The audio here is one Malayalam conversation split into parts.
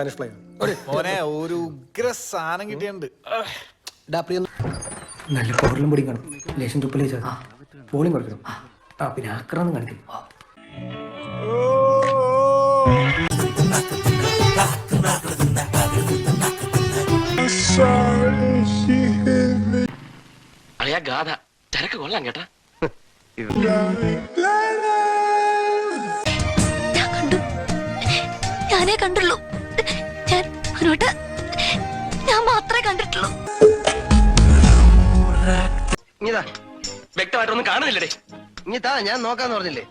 സ്പാനിഷ് ഫ്ലൈ മോനെ ഒരു ഉഗ്ര സാധനം കിട്ടിയുണ്ട് നല്ല പവറിലും പൊടിയും കാണും ലേശം. ട്രിപ്പിൾ ബോളിംഗ് കൊടുക്കണം. ആ. പിന്നെ ആക്രമണം കാണിക്കും ഗാഥ ചരക്ക് കൊള്ളാം കേട്ടാ. ഞാനേ കണ്ടുള്ളൂ. ഞാൻ അവനോട്ട് ഞാൻ മാത്രമേ കണ്ടിട്ടുള്ളൂ. ഇങ്ങിതാ വ്യക്തമായിട്ടൊന്നും കാണുന്നില്ലേ ഇങ്ങിതാ ഞാൻ നോക്കാന്ന് പറഞ്ഞില്ലേ?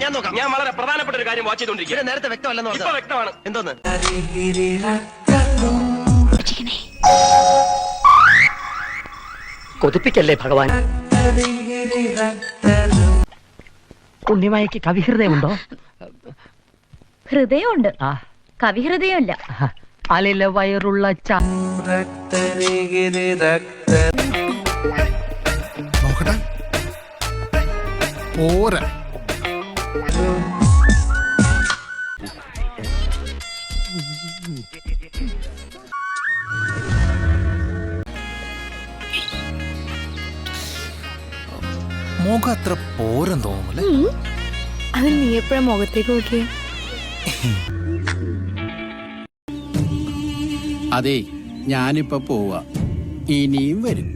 ഞാൻ നോക്കാം. ഞാൻ വളരെ പ്രധാനപ്പെട്ട ഒരു കാര്യം വാച്ച് ചെയ്തോണ്ടിരിക്കുക നേരത്തെ വ്യക്തമല്ലെന്ന് പറഞ്ഞു വ്യക്തമാണ്. എന്തോന്ന്? കൊതിപ്പിക്കല്ലേ ഭഗവാൻ? ഉണ്ണിമായക്ക് കവിഹൃദയമുണ്ടോ? ഹൃദയമുണ്ട്. ആ. കവിഹൃദയമില്ല. അലില വയറുള്ള പോരാ. മുഖം അത്ര പോരം തോന്നുമല്ലേ അത് നീ എപ്പോഴാ മുഖത്തേക്ക് നോക്കിയേ? അതെ ഞാനിപ്പോ പോവാ. ഇനിയും വരും.